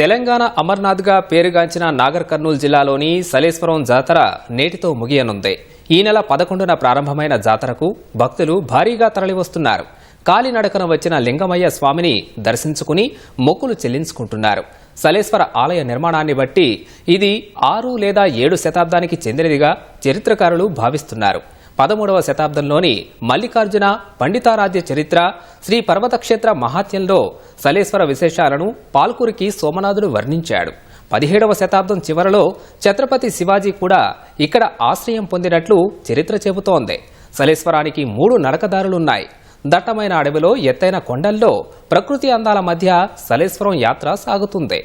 తెలంగాణ అమర్నాథ్గా పేరుగాంచిన నాగర్ కర్నూలు జిల్లాలోని సలేశ్వరం జాతర నేటితో ముగియనుంది. ఈ నెల పదకొండున ప్రారంభమైన జాతరకు భక్తులు భారీగా తరలివస్తున్నారు. కాలినడకన వచ్చిన లింగమయ్య స్వామిని దర్శించుకుని మొక్కులు చెల్లించుకుంటున్నారు. సలేశ్వర ఆలయ నిర్మాణాన్ని బట్టి ఇది ఆరు లేదా ఏడు శతాబ్దానికి చెందినదిగా చరిత్రకారులు భావిస్తున్నారు. పదమూడవ శతాబ్దంలోని మల్లికార్జున పండితారాధ్య చరిత్ర శ్రీ పర్వతక్షేత్ర మహాత్యంలో సలేశ్వర విశేషాలను పాల్కురికి సోమనాథుడు వర్ణించాడు. పదిహేడవ శతాబ్దం చివరలో ఛత్రపతి శివాజీ కూడా ఇక్కడ ఆశ్రయం పొందినట్లు చరిత్ర చెబుతోంది. సలేశ్వరానికి మూడు నడకదారులున్నాయి దట్టమైన అడవిలో ఎత్తైన కొండల్లో ప్రకృతి అందాల మధ్య సలేశ్వరం యాత్ర సాగుతుంది.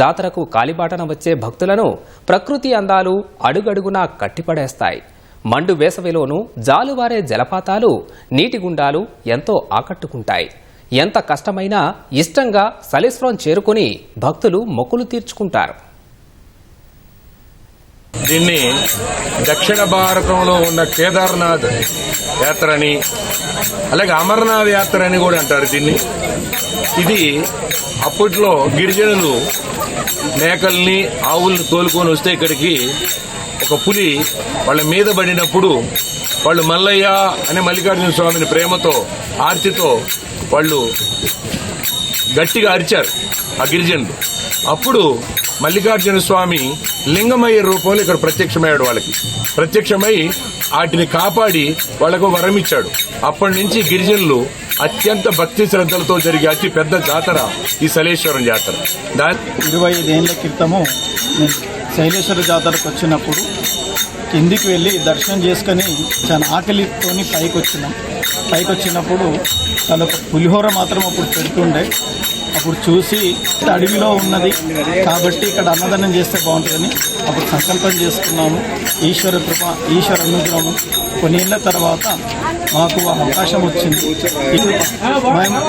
జాతరకు కాలిబాటన వచ్చే భక్తులను ప్రకృతి అందాలు అడుగడుగునా కట్టిపడేస్తాయి. మండు వేసవిలోనూ జాలువారే జలపాతాలు నీటి గుండాలు ఎంతో ఆకట్టుకుంటాయి. ఎంత కష్టమైనా ఇష్టంగా సలేశ్వరం చేరుకుని భక్తులు మొక్కులు తీర్చుకుంటారు. దీన్ని దక్షిణ భారతంలో ఉన్న కేదార్నాథ్ యాత్ర అని అలాగే అమర్నాథ్ యాత్ర అని కూడా అంటారు దీన్ని. ఇది అప్పట్లో గిరిజనులు మేకల్ని ఆవుల్ని తోలుకొని వస్తే ఇక్కడికి ఒక పులి వాళ్ళ మీద పడినప్పుడు వాళ్ళు మల్లయ్య అనే మల్లికార్జున స్వామిని ప్రేమతో ఆర్తితో వాళ్ళు గట్టిగా అరిచారు ఆ గిరిజనులు. అప్పుడు మల్లికార్జున స్వామి లింగమయ్య రూపంలో ఇక్కడ ప్రత్యక్షమయ్యాడు వాళ్ళకి. ప్రత్యక్షమై వాటిని కాపాడి వాళ్ళకు వరం ఇచ్చాడు. అప్పటి నుంచి గిరిజనులు అత్యంత భక్తి శ్రద్ధలతో జరిగే అతి పెద్ద జాతర ఈ సలేశ్వరం జాతర. దాని ఇరవై ఐదేళ్ళ క్రితము శైలేశ్వర జాతరకు వచ్చినప్పుడు కిందికి వెళ్ళి దర్శనం చేసుకొని చాలా ఆకలితోని పైకి వచ్చినాం. పైకి వచ్చినప్పుడు తను ఒక పులిహోర మాత్రం అప్పుడు పెడుతుండే. అప్పుడు చూసి అడవిలో ఉన్నది. కాబట్టి ఇక్కడ అన్నదానం చేస్తే బాగుంటుందని అప్పుడు సంకల్పం చేసుకున్నాము. ఈశ్వర కృప ఈశ్వర అనుగ్రహము. కొన్ని ఏళ్ళ తర్వాత మాకు అవకాశం వచ్చింది. మేము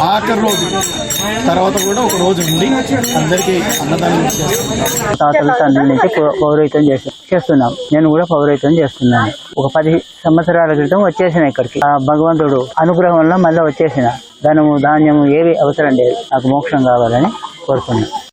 ఆఖరి రోజు తర్వాత కూడా ఒక రోజు ఉండి అందరికీ అన్నదానం చేస్తున్నాం. తాతల తండ్రి నుంచి చేసి చేస్తున్నాం. నేను కూడా పౌరోహితం చేస్తున్నాను. ఒక పది సంవత్సరాల క్రితం వచ్చేసిన ఇక్కడికి. ఆ భగవంతుడు అనుగ్రహం వల్ల మళ్ళీ వచ్చేసిన. ధనము ధాన్యము ఏవి అవసరం లేదు. నాకు మోక్షం కావాలని కోరుకున్నాను